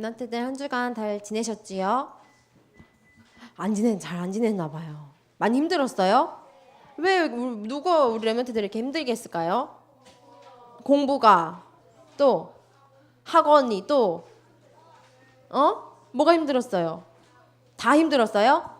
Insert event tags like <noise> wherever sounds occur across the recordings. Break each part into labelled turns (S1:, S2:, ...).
S1: 랩런트들 한 주간 잘 지내셨지요? 안 지내 잘안 지냈나 봐요. 많이 힘들었어요? 왜 우- 누가 우리 랩런트들 이렇게 힘들게 했을까요? 공부가 또 학원이 또 어? 뭐가 힘들었어요? 다 힘들었어요?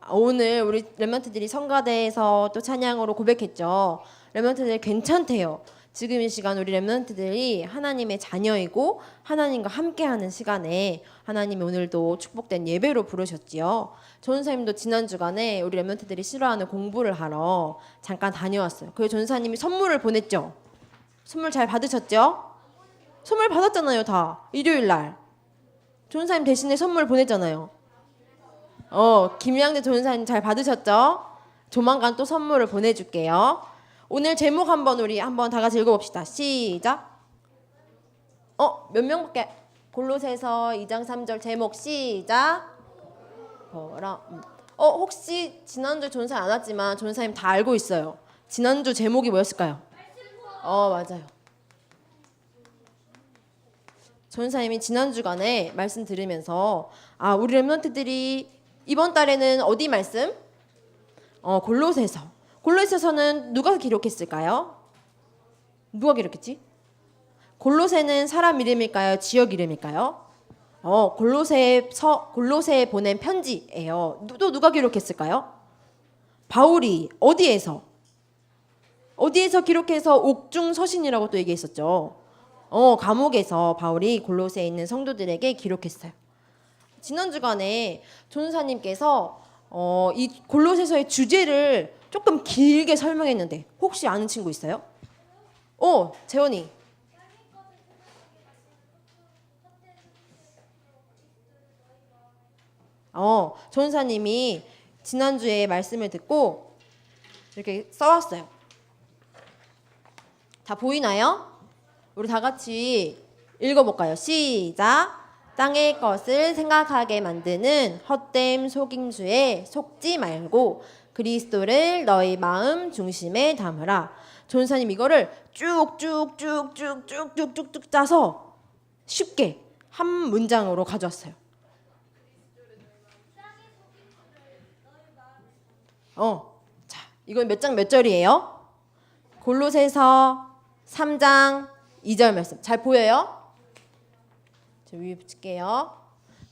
S1: 아, 오늘 우리 랩런트들이 성가대에서 또 찬양으로 고백했죠. 랩런트들 괜찮대요. 지금 이 시간 우리 랩런트들이 하나님의 자녀이고 하나님과 함께하는 시간에 하나님이 오늘도 축복된 예배로 부르셨지요. 전사님도 지난 주간에 우리 랩런트들이 싫어하는 공부를 하러 잠깐 다녀왔어요. 그래서 전사님이 선물을 보냈죠. 선물 잘 받으셨죠? 선물 받았잖아요, 다 일요일 날. 전사님 대신에 선물 보냈잖아요. 어, 김양대 전사님 잘 받으셨죠? 조만간 또 선물을 보내줄게요. 오늘 제목 한번 우리 한번 다 같이 읽어봅시다. 시작. 어, 몇 명밖에? 골로새서 2장 3절 제목 시작. 보라. 음. 어, 혹시 지난주 전사 안 왔지만 전사님 다 알고 있어요. 지난주 제목이 뭐였을까요? 어, 맞아요. 전사님이 지난 주간에 말씀 들으면서 아 우리 렘넌트들이 이번 달에는 어디 말씀? 어 골로새서. 골로새서는 누가 기록했을까요? 누가 기록했지? 골로새는 사람 이름일까요? 지역 이름일까요? 어 골로새서 골로새에 보낸 편지예요. 누- 또 누가 기록했을까요? 바울이 어디에서 어디에서 기록해서 옥중 서신이라고 또 얘기했었죠. 어, 감옥에서 바울이 골로새에 있는 성도들에게 기록했어요. 지난 주간에 전사님께서 어, 이 골로새서의 주제를 조금 길게 설명했는데 혹시 아는 친구 있어요? 어, 재원이. 어, 전사님이 지난주에 말씀을 듣고 이렇게 써왔어요. 다 보이나요? 우리 다 같이 읽어볼까요? 시작. 땅의 것을 생각하게 만드는 헛됨 속임수에 속지 말고 그리스도를 너희 마음 중심에 담으라. 존사님 이거를 쭉쭉쭉쭉쭉쭉쭉 짜서 쉽게 한 문장으로 가져왔어요. 어. 자, 이건 몇 장 몇 절이에요? 골로새서 3장 2절 말씀. 잘 보여요? 저 위에 붙일게요.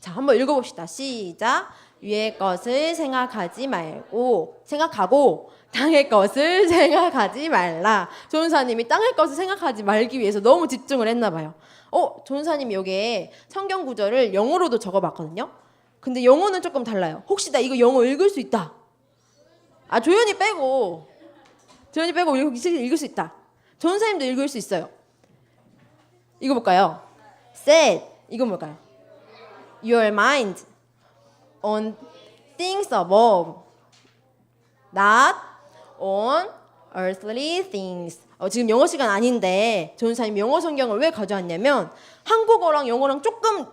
S1: 자, 한번 읽어 봅시다. 시작. 위의 것을 생각하지 말고 생각하고 땅의 것을 <laughs> 생각하지 말라. 조은사님이 땅의 것을 생각하지 말기 위해서 너무 집중을 했나 봐요. 어, 조은사님이 여기에 성경 구절을 영어로도 적어봤거든요. 근데 영어는 조금 달라요. 혹시 나 이거 영어 읽을 수 있다. 아 조연이 빼고 조연이 빼고 읽을 수- 있다. 전사님도 읽을 수 있어요. 이거 볼까요? Set 이건 뭘까요? Your mind on things above, not on earthly things. 어, 지금 영어 시간 아닌데 전사님 영어 성경을 왜 가져왔냐면 한국어랑 영어랑 조금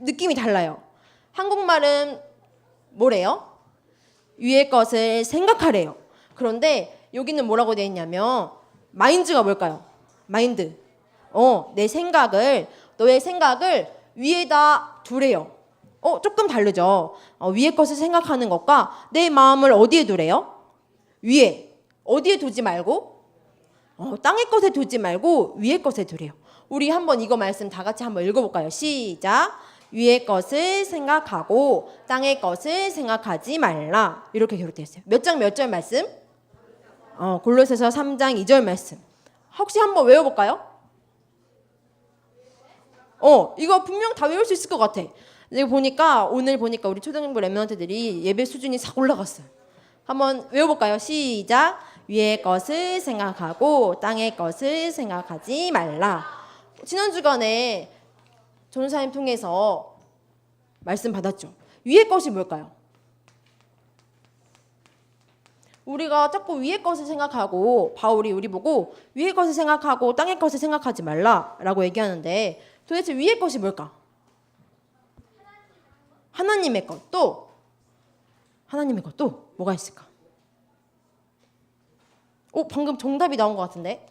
S1: 느낌이 달라요. 한국말은 뭐래요? 위의 것을 생각하래요. 그런데 여기는 뭐라고 되어 있냐면 마인드가 뭘까요? 마인드. 어, 내 생각을 너의 생각을 위에다 두래요. 어, 조금 다르죠. 어, 위의 것을 생각하는 것과 내 마음을 어디에 두래요? 위에. 어디에 두지 말고 어, 땅의 것에 두지 말고 위의 것에 두래요. 우리 한번 이거 말씀 다 같이 한번 읽어볼까요? 시작. 위의 것을 생각하고 땅의 것을 생각하지 말라. 이렇게 기록되어 있어요. 몇 장 몇 절 말씀? 어, 골로새서 3장 2절 말씀. 혹시 한번 외워볼까요? 어, 이거 분명 다 외울 수 있을 것 같아. 근데 보니까 오늘 보니까 우리 초등부 랩런트들이 예배 수준이 싹 올라갔어요. 한번 외워볼까요? 시작. 위의 것을 생각하고 땅의 것을 생각하지 말라. 지난 주간에 전사님 통해서 말씀 받았죠. 위의 것이 뭘까요? 우리가 자꾸 위의 것을 생각하고 바울이 우리 보고 위의 것을 생각하고 땅의 것을 생각하지 말라라고 얘기하는데 도대체 위의 것이 뭘까? 하나님의 것 또 하나님의 것 또 뭐가 있을까? 오 방금 정답이 나온 것 같은데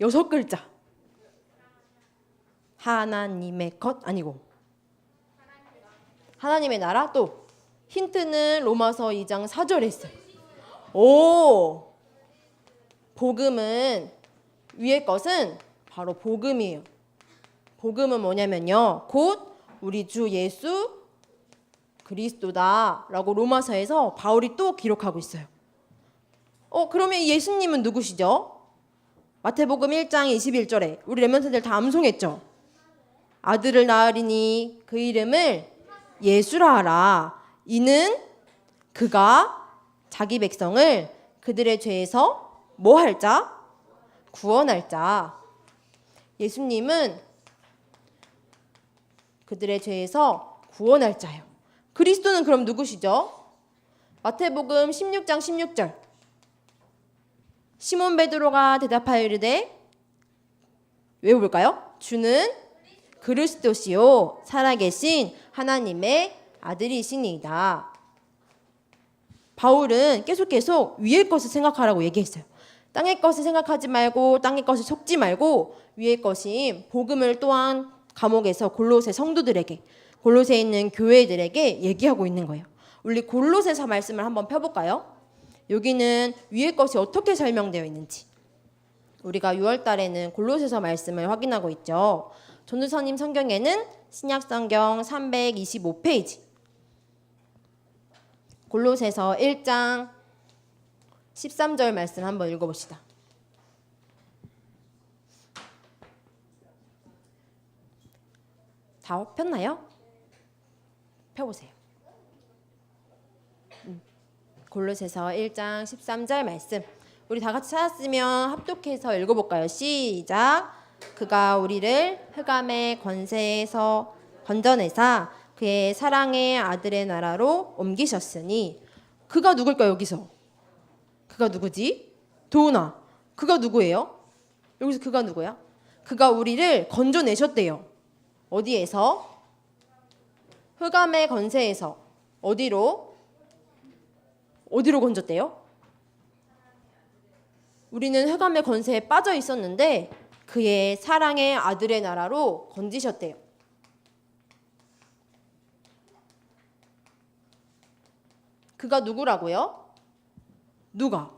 S1: 여섯 글자 하나님의 것 아니고 하나님의 나라 또 힌트는 로마서 2장 4절에 있어요. 오 복음은 위의 것은 바로 복음이에요. 복음은 뭐냐면요. 곧 우리 주 예수 그리스도다라고 로마서에서 바울이 또 기록하고 있어요. 어, 그러면 예수님은 누구시죠? 마태복음 1장 21절에 우리 렘넌트들 다 암송했죠. 아들을 낳으리니 그 이름을 예수라 하라. 이는 그가 자기 백성을 그들의 죄에서 뭐 할 자? 구원할 자. 예수님은 그들의 죄에서 구원할 자예요. 그리스도는 그럼 누구시죠? 마태복음 16장 16절. 시몬 베드로가 대답하여 이르되 외워볼까요? 주는 그리스도시요 살아계신 하나님의 아들이시니이다. 바울은 계속 계속 위의 것을 생각하라고 얘기했어요. 땅의 것을 생각하지 말고 땅의 것을 속지 말고 위의 것인 복음을 또한 감옥에서 골로새 성도들에게 골로새에 있는 교회들에게 얘기하고 있는 거예요. 우리 골로새서 말씀을 한번 펴볼까요? 여기는 위의 것이 어떻게 설명되어 있는지 우리가 6월 달에는 골로새서 말씀을 확인하고 있죠. 전도사님 성경에는 신약 성경 325페이지 골로새서 1장 13절 말씀 한번 읽어 봅시다. 다 폈나요? 펴보세요. 음. 골로새서 1장 13절 말씀. 우리 다 같이 찾았으면 합독해서 읽어볼까요? 시작. 그가 우리를 흑암의 권세에서 건져내사 그의 사랑의 아들의 나라로 옮기셨으니 그가 누굴까 여기서? 그가 누구지? 도훈아. 그가 누구예요? 여기서 그가 누구야? 그가 우리를 건져내셨대요. 어디에서? 흑암의 건세에서 어디로? 어디로 건졌대요? 우리는 흑암의 건세에 빠져 있었는데 그의 사랑의 아들의 나라로 건지셨대요. 그가 누구라고요? 누가?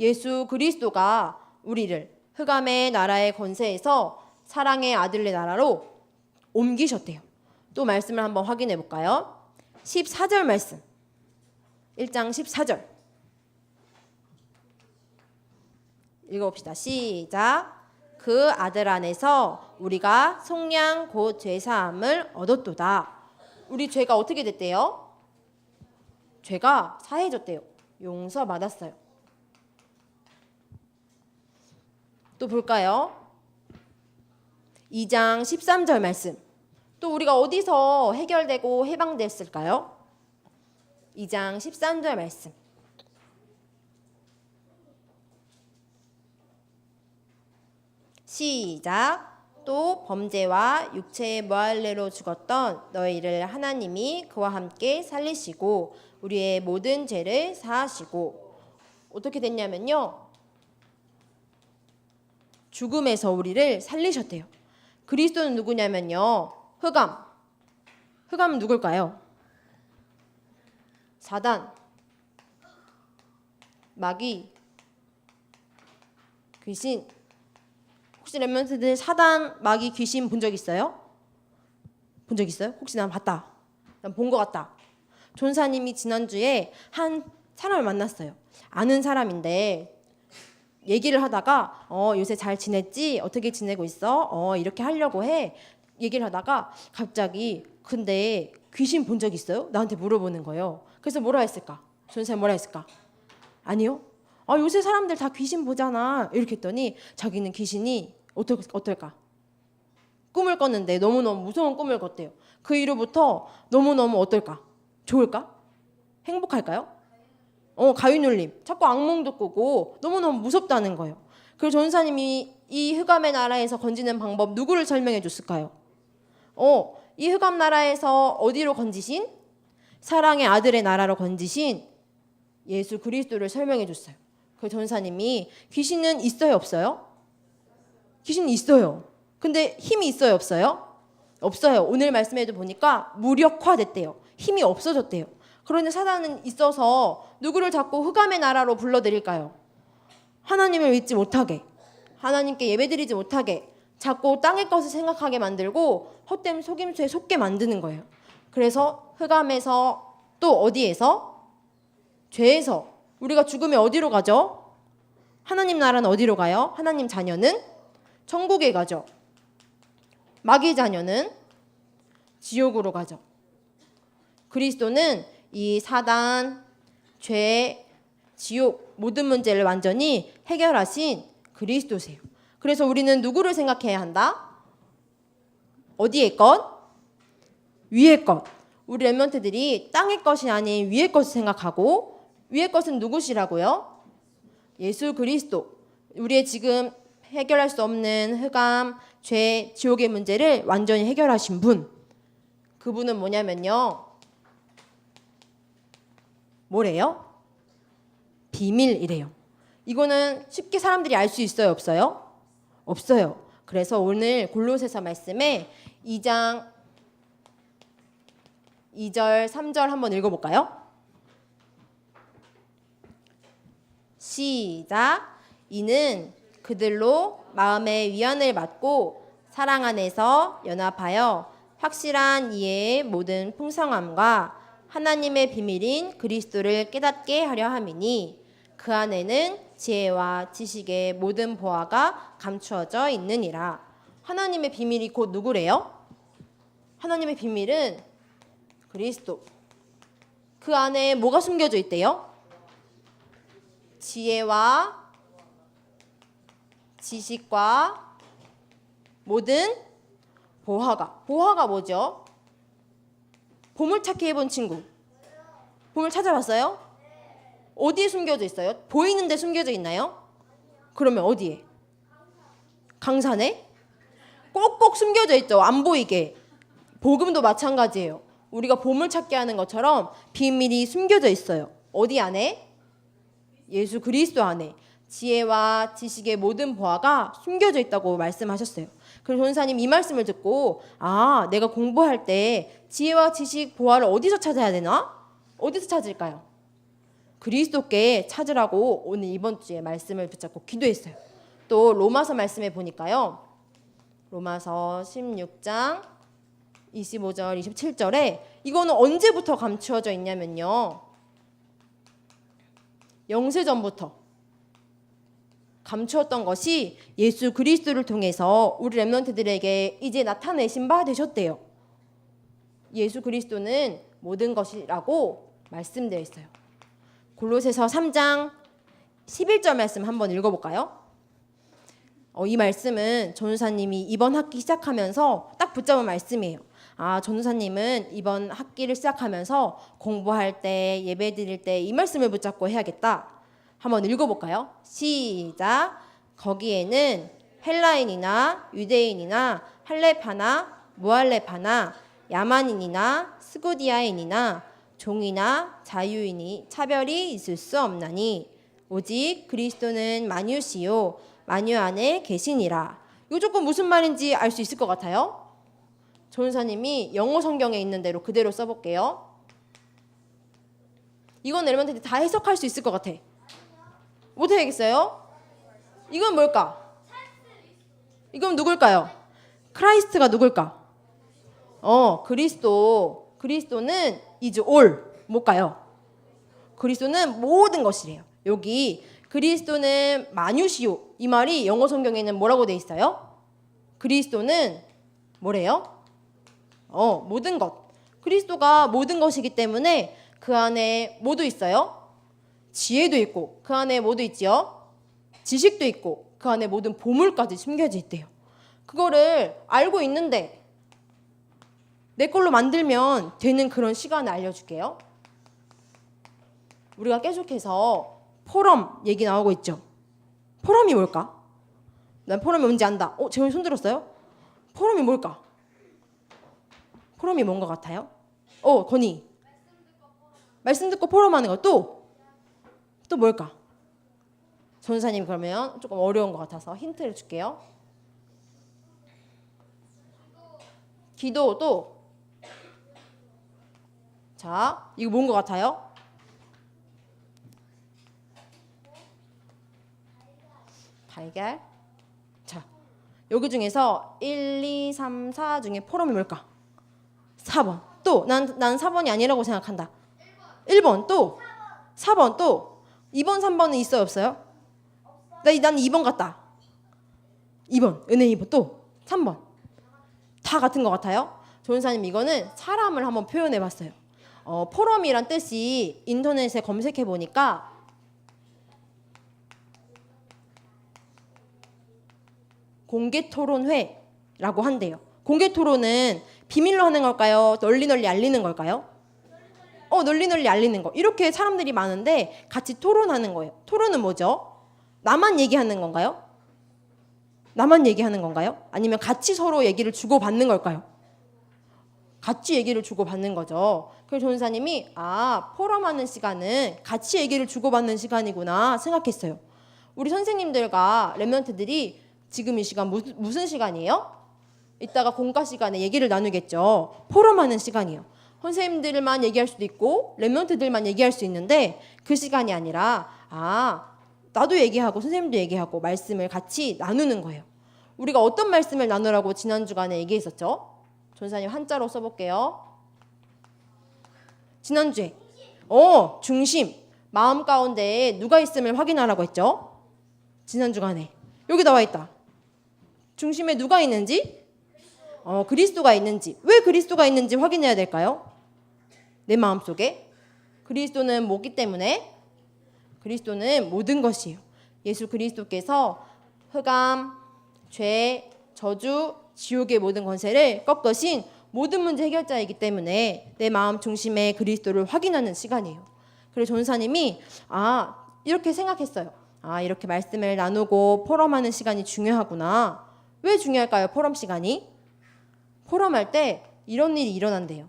S1: 예수 그리스도가 우리를 흑암의 나라의 건세에서 사랑의 아들의 나라로 옮기셨대요. 또 말씀을 한번 확인해 볼까요? 14절 말씀. 1장 14절. 읽어봅시다. 시작. 그 아들 안에서 우리가 속량 곧 죄사함을 얻었도다. 우리 죄가 어떻게 됐대요? 죄가 사해졌대요. 용서 받았어요. 또 볼까요? 2장 13절 말씀. 또 우리가 어디서 해결되고 해방됐을까요? 2장 13절 말씀. 시작. 또 범죄와 육체의 모할례로 죽었던 너희를 하나님이 그와 함께 살리시고 우리의 모든 죄를 사하시고 어떻게 됐냐면요. 죽음에서 우리를 살리셨대요. 그리스도는 누구냐면요. 흑암. 흑암은 누굴까요? 사단. 마귀. 귀신. 혹시 랩런트들 사단, 마귀, 귀신 본 적 있어요? 본 적 있어요? 혹시 난 봤다. 난 본 것 같다. 존사님이 지난주에 한 사람을 만났어요. 아는 사람인데 얘기를 하다가 어 요새 잘 지냈지? 어떻게 지내고 있어? 어 이렇게 하려고 해. 얘기를 하다가 갑자기 근데 귀신 본 적 있어요? 나한테 물어보는 거예요. 그래서 뭐라 했을까? 존사님 뭐라 했을까? 아니요. 아 요새 사람들 다 귀신 보잖아. 이렇게 했더니 자기는 귀신이 어떨, 어떨까? 꿈을 꿨는데 너무너무 무서운 꿈을 꿨대요. 그 이후부터 너무너무 어떨까? 좋을까? 행복할까요? 어, 가위눌림. 자꾸 악몽도 꾸고 너무너무 무섭다는 거예요. 그래서 전사님이 이 흑암의 나라에서 건지는 방법 누구를 설명해 줬을까요? 어, 이 흑암 나라에서 어디로 건지신? 사랑의 아들의 나라로 건지신 예수 그리스도를 설명해 줬어요. 그 전사님이 귀신은 있어요, 없어요? 귀신이 있어요. 근데 힘이 있어요, 없어요? 없어요. 오늘 말씀에도 보니까 무력화됐대요. 힘이 없어졌대요. 그런데 사단은 있어서 누구를 자꾸 흑암의 나라로 불러들일까요? 하나님을 믿지 못하게, 하나님께 예배드리지 못하게, 자꾸 땅의 것을 생각하게 만들고 헛된 속임수에 속게 만드는 거예요. 그래서 흑암에서 또 어디에서? 죄에서 우리가 죽으면 어디로 가죠? 하나님 나라는 어디로 가요? 하나님 자녀는 천국에 가죠. 마귀 자녀는 지옥으로 가죠. 그리스도는 이 사단, 죄, 지옥 모든 문제를 완전히 해결하신 그리스도세요. 그래서 우리는 누구를 생각해야 한다? 어디의 것? 위의 것. 우리 렘런트들이 땅의 것이 아닌 위의 것을 생각하고 위의 것은 누구시라고요? 예수 그리스도. 우리의 지금 해결할 수 없는 흑암, 죄, 지옥의 문제를 완전히 해결하신 분. 그분은 뭐냐면요. 뭐래요? 비밀이래요. 이거는 쉽게 사람들이 알 수 있어요, 없어요? 없어요. 그래서 오늘 골로새서 말씀에 2장 2절, 3절 한번 읽어 볼까요? 시작. 이는 그들로 마음의 위안을 받고 사랑 안에서 연합하여 확실한 이해의 모든 풍성함과 하나님의 비밀인 그리스도를 깨닫게 하려 함이니 그 안에는 지혜와 지식의 모든 보화가 감추어져 있느니라. 하나님의 비밀이 곧 누구래요? 하나님의 비밀은 그리스도. 그 안에 뭐가 숨겨져 있대요? 지혜와 지식과 모든 보화가. 보화가 뭐죠? 보물 찾기 해본 친구. 보물 찾아봤어요? 어디에 숨겨져 있어요? 보이는데 숨겨져 있나요? 그러면 어디에? 강산에? 꼭꼭 숨겨져 있죠. 안 보이게. 복음도 마찬가지예요. 우리가 보물 찾기 하는 것처럼 비밀이 숨겨져 있어요. 어디 안에? 예수 그리스도 안에 지혜와 지식의 모든 보화가 숨겨져 있다고 말씀하셨어요. 그래서 전사님 이 말씀을 듣고 아 내가 공부할 때 지혜와 지식 보화를 어디서 찾아야 되나? 어디서 찾을까요? 그리스도께 찾으라고 오늘 이번 주에 말씀을 붙잡고 기도했어요. 또 로마서 말씀에 보니까요. 로마서 16장 25절 27절에 이거는 언제부터 감추어져 있냐면요. 영세 전부터 감추었던 것이 예수 그리스도를 통해서 우리 렘넌트들에게 이제 나타내신 바 되셨대요. 예수 그리스도는 모든 것이라고 말씀되어 있어요. 골로새서 3장 11절 말씀 한번 읽어볼까요? 어, 이 말씀은 전우사님이 이번 학기 시작하면서 딱 붙잡은 말씀이에요. 아, 전우사님은 이번 학기를 시작하면서 공부할 때, 예배 드릴 때 이 말씀을 붙잡고 해야겠다. 한번 읽어볼까요? 시작. 거기에는 헬라인이나 유대인이나 할레파나 무할레파나 야만인이나 스고디아인이나 종이나 자유인이 차별이 있을 수 없나니 오직 그리스도는 만유시요 만유 안에 계시니라. 이거 조금 무슨 말인지 알 수 있을 것 같아요. 전사님이 영어 성경에 있는 대로 그대로 써볼게요. 이건 여러분들이 다 해석할 수 있을 것 같아. 못 해야겠어요? 이건 뭘까? 이건 누굴까요? 크라이스트가 누굴까? 어, 그리스도. 그리스도는 is all. 뭘까요? 그리스도는 모든 것이래요. 여기 그리스도는 마뉴시오. 이 말이 영어 성경에는 뭐라고 돼 있어요? 그리스도는 뭐래요? 어, 모든 것. 그리스도가 모든 것이기 때문에 그 안에 뭐도 있어요? 지혜도 있고 그 안에 뭐도 있지요? 지식도 있고 그 안에 모든 보물까지 숨겨져 있대요. 그거를 알고 있는데 내 걸로 만들면 되는 그런 시간을 알려줄게요. 우리가 계속해서 포럼 얘기 나오고 있죠. 포럼이 뭘까? 난 포럼이 뭔지 안다. 어, 재훈이 손 들었어요? 포럼이 뭘까? 포럼이 뭔 것 같아요? 어, 건이. 말씀 듣고 포럼하는 거 또? 또 뭘까? 전사님 그러면 조금 어려운 것 같아서 힌트를 줄게요. 기도 또. 자, 이거 뭔 것 같아요? 달걀. 자, 여기 중에서 1, 2, 3, 4 중에 포럼이 뭘까? 4번. 또, 난, 난 4번이 아니라고 생각한다. 1번. 또. 4번. 또. 2번, 3번은 있어요? 없어요? 나, 난 2번 같다. 2번. 은혜 2번. 또. 3번. 다 같은 것 같아요? 조은사님 이거는 사람을 한번 표현해 봤어요. 어, 포럼이란 뜻이 인터넷에 검색해 보니까 공개 토론회라고 한대요. 공개 토론은 비밀로 하는 걸까요? 널리 널리 알리는 걸까요? 어, 널리 널리 알리는 거. 이렇게 사람들이 많은데 같이 토론하는 거예요. 토론은 뭐죠? 나만 얘기하는 건가요? 나만 얘기하는 건가요? 아니면 같이 서로 얘기를 주고받는 걸까요? 같이 얘기를 주고받는 거죠. 그래서 조은사님이 아 포럼하는 시간은 같이 얘기를 주고받는 시간이구나 생각했어요. 우리 선생님들과 랩런트들이 지금 이 시간 무슨, 무슨 시간이에요? 이따가 공과 시간에 얘기를 나누겠죠. 포럼하는 시간이에요. 선생님들만 얘기할 수도 있고 랩런트들만 얘기할 수 있는데 그 시간이 아니라 아 나도 얘기하고 선생님도 얘기하고 말씀을 같이 나누는 거예요. 우리가 어떤 말씀을 나누라고 지난 주간에 얘기했었죠? 전사님 한자로 써볼게요. 지난주에 어 중심 마음 가운데 누가 있음을 확인하라고 했죠? 지난 주간에 여기 나와 있다. 중심에 누가 있는지 어 그리스도가 있는지 왜 그리스도가 있는지 확인해야 될까요? 내 마음 속에 그리스도는 뭐기 때문에 그리스도는 모든 것이에요. 예수 그리스도께서 흑암, 죄, 저주, 지옥의 모든 권세를 꺾으신 모든 문제 해결자이기 때문에 내 마음 중심에 그리스도를 확인하는 시간이에요. 그래서 전사님이 아 이렇게 생각했어요. 아 이렇게 말씀을 나누고 포럼하는 시간이 중요하구나. 왜 중요할까요? 포럼 시간이 포럼할 때 이런 일이 일어난대요.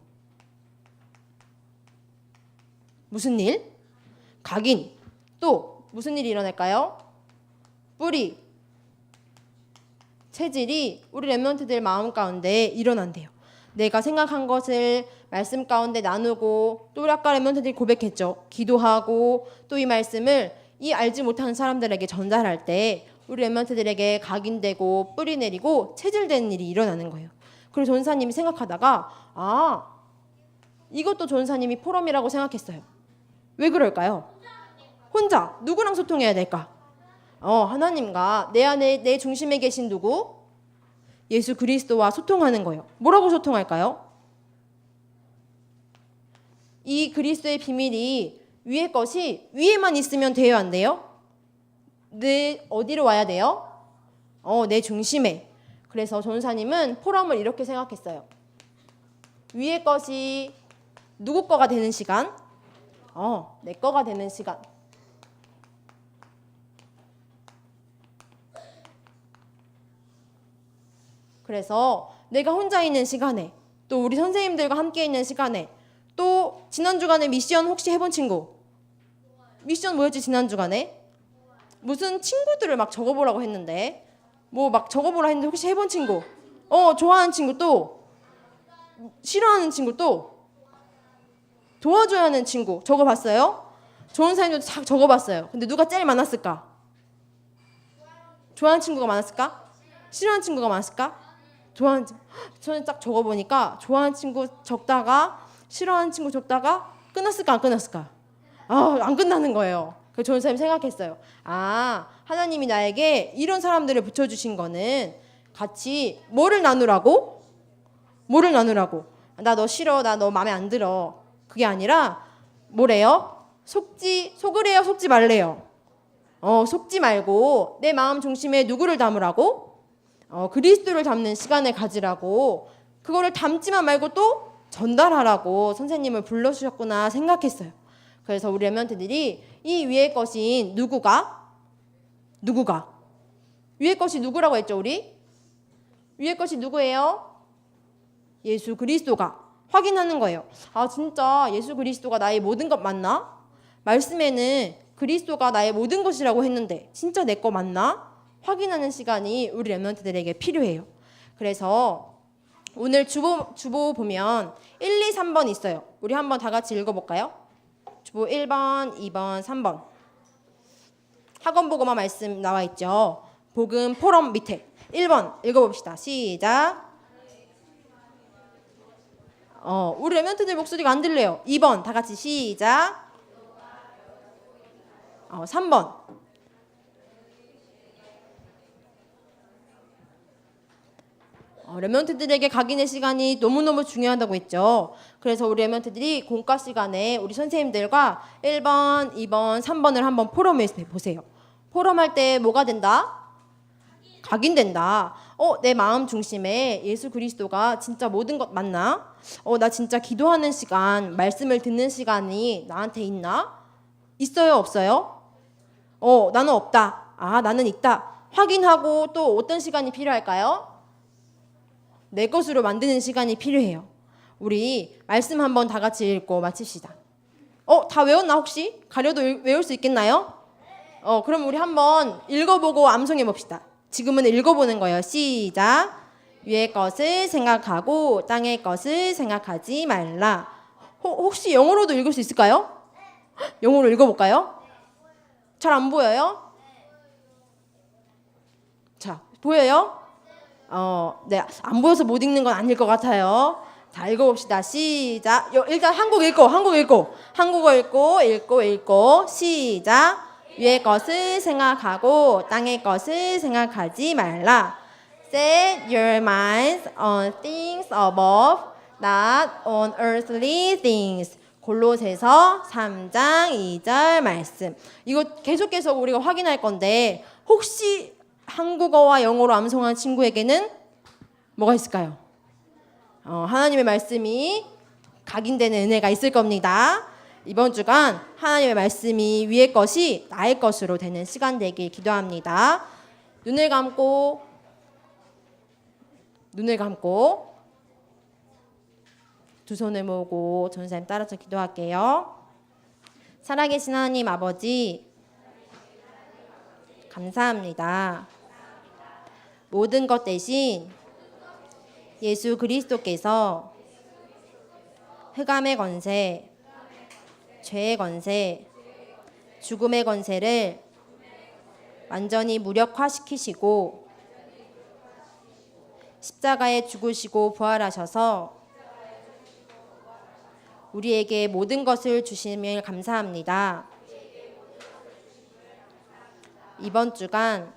S1: 무슨 일? 각인. 또 무슨 일이 일어날까요? 뿌리. 체질이 우리 랩런트들 마음 가운데 일어난대요. 내가 생각한 것을 말씀 가운데 나누고 또 우리 아까 랩런트들이 고백했죠. 기도하고 또 이 말씀을 이 알지 못하는 사람들에게 전달할 때 우리 랩런트들에게 각인되고 뿌리 내리고 체질되는 일이 일어나는 거예요. 그래서 전사님이 생각하다가 아 이것도 전사님이 포럼이라고 생각했어요. 왜 그럴까요? 혼자 누구랑 소통해야 될까? 어, 하나님과 내 안에 내 중심에 계신 누구? 예수 그리스도와 소통하는 거예요. 뭐라고 소통할까요? 이 그리스도의 비밀이 위에 것이 위에만 있으면 돼요, 안 돼요? 내 어디로 와야 돼요? 어, 내 중심에. 그래서 전사님은 포럼을 이렇게 생각했어요. 위에 것이 누구 거가 되는 시간? 어, 내 거가 되는 시간. 그래서 내가 혼자 있는 시간에 또 우리 선생님들과 함께 있는 시간에 또 지난 주간에 미션 혹시 해본 친구 미션 뭐였지 지난 주간에 무슨 친구들을 막 적어보라고 했는데 뭐 막 적어보라 했는데 혹시 해본 친구 어 좋아하는 친구 또 싫어하는 친구 또 도와줘야 하는 친구 적어봤어요? 좋은 사람도 다 적어봤어요. 근데 누가 제일 많았을까? 좋아하는 친구가 많았을까? 싫어하는 친구가 많았을까? 좋아하는 친구. 저는 딱 적어 보니까 좋아하는 친구 적다가 싫어하는 친구 적다가 끝났을까 안 끝났을까? 아, 안 끝나는 거예요. 그 좋은 사람이 생각했어요. 아, 하나님이 나에게 이런 사람들을 붙여 주신 거는 같이 뭐를 나누라고? 뭐를 나누라고? 나 너 싫어, 나 너 마음에 안 들어. 그게 아니라 뭐래요? 속지 속으래요, 속지 말래요. 어, 속지 말고 내 마음 중심에 누구를 담으라고? 어, 그리스도를 담는 시간을 가지라고 그거를 담지만 말고 또 전달하라고 선생님을 불러주셨구나 생각했어요. 그래서 우리 랩런트들이 이 위의 것인 누구가 누구가 위의 것이 누구라고 했죠 우리 위의 것이 누구예요? 예수 그리스도가 확인하는 거예요. 아 진짜 예수 그리스도가 나의 모든 것 맞나? 말씀에는 그리스도가 나의 모든 것이라고 했는데 진짜 내 거 맞나? 확인하는 시간이 우리 랩런트들에게 필요해요. 그래서 오늘 주보 주보 보면 1, 2, 3번 있어요. 우리 한번 다 같이 읽어 볼까요? 주보 1번, 2번, 3번. 학원 보고만 말씀 나와 있죠. 복음 포럼 밑에 1번 읽어 봅시다. 시작. 어, 우리 레멘트들 목소리가 안 들려요. 2번 다 같이 시작. 어, 3번. 레멘트들에게 각인의 시간이 너무너무 중요하다고 했죠. 그래서 우리 레멘트들이 공과 시간에 우리 선생님들과 1번, 2번, 3번을 한번 포럼해 보세요. 포럼할 때 뭐가 된다? 각인된다. 어, 내 마음 중심에 예수 그리스도가 진짜 모든 것 맞나? 어, 나 진짜 기도하는 시간, 말씀을 듣는 시간이 나한테 있나? 있어요, 없어요? 어, 나는 없다. 아, 나는 있다. 확인하고 또 어떤 시간이 필요할까요? 내 것으로 만드는 시간이 필요해요. 우리 말씀 한번 다 같이 읽고 마칩시다. 어, 다 외웠나 혹시? 가려도 읽- 외울 수 있겠나요? 어, 그럼 우리 한번 읽어보고 암송해 봅시다. 지금은 읽어보는 거예요. 시작. 위의 것을 생각하고 땅의 것을 생각하지 말라. 호- 혹시 영어로도 읽을 수 있을까요? 헉, 영어로 읽어볼까요? 잘 안 보여요? 자, 보여요? 어, 네, 안 보여서 못 읽는 건 아닐 것 같아요. 자, 읽어봅시다. 시작. 요, 일단 한국 읽고, 한국 읽고, 한국어 읽고, 읽고, 읽고, 시작. 위의 것을 생각하고 땅의 것을 생각하지 말라. Set your minds on things above, not on earthly things. 골로새서 3장 2절 말씀. 이거 계속해서 우리가 확인할 건데 혹시 한국어와 영어로 암송한 친구에게는 뭐가 있을까요? 어, 하나님의 말씀이 각인되는 은혜가 있을 겁니다. 이번 주간 하나님의 말씀이 위의 것이 나의 것으로 되는 시간 되길 기도합니다. 눈을 감고 눈을 감고 두 손을 모으고 전사님 따라서 기도할게요. 살아계신 하나님 아버지 감사합니다. 모든 것 대신 예수 그리스도께서 흑암의 권세, 죄의 권세, 죽음의 권세를 완전히 무력화시키시고 십자가에 죽으시고 부활하셔서 우리에게 모든 것을 주심을 감사합니다. 이번 주간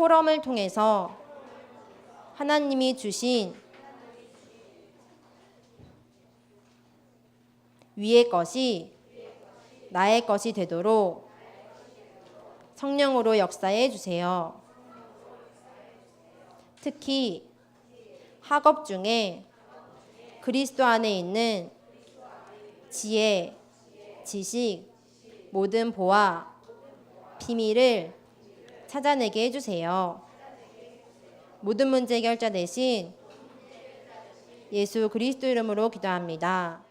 S1: 포럼을 통해서 하나님이 주신 위의 것이 나의 것이 되도록 성령으로 역사해 주세요. 특히 학업 중에 그리스도 안에 있는 지혜, 지식, 모든 보아, 비밀을 찾아내게 해주세요. 모든 문제 해결자 대신 예수 그리스도 이름으로 기도합니다.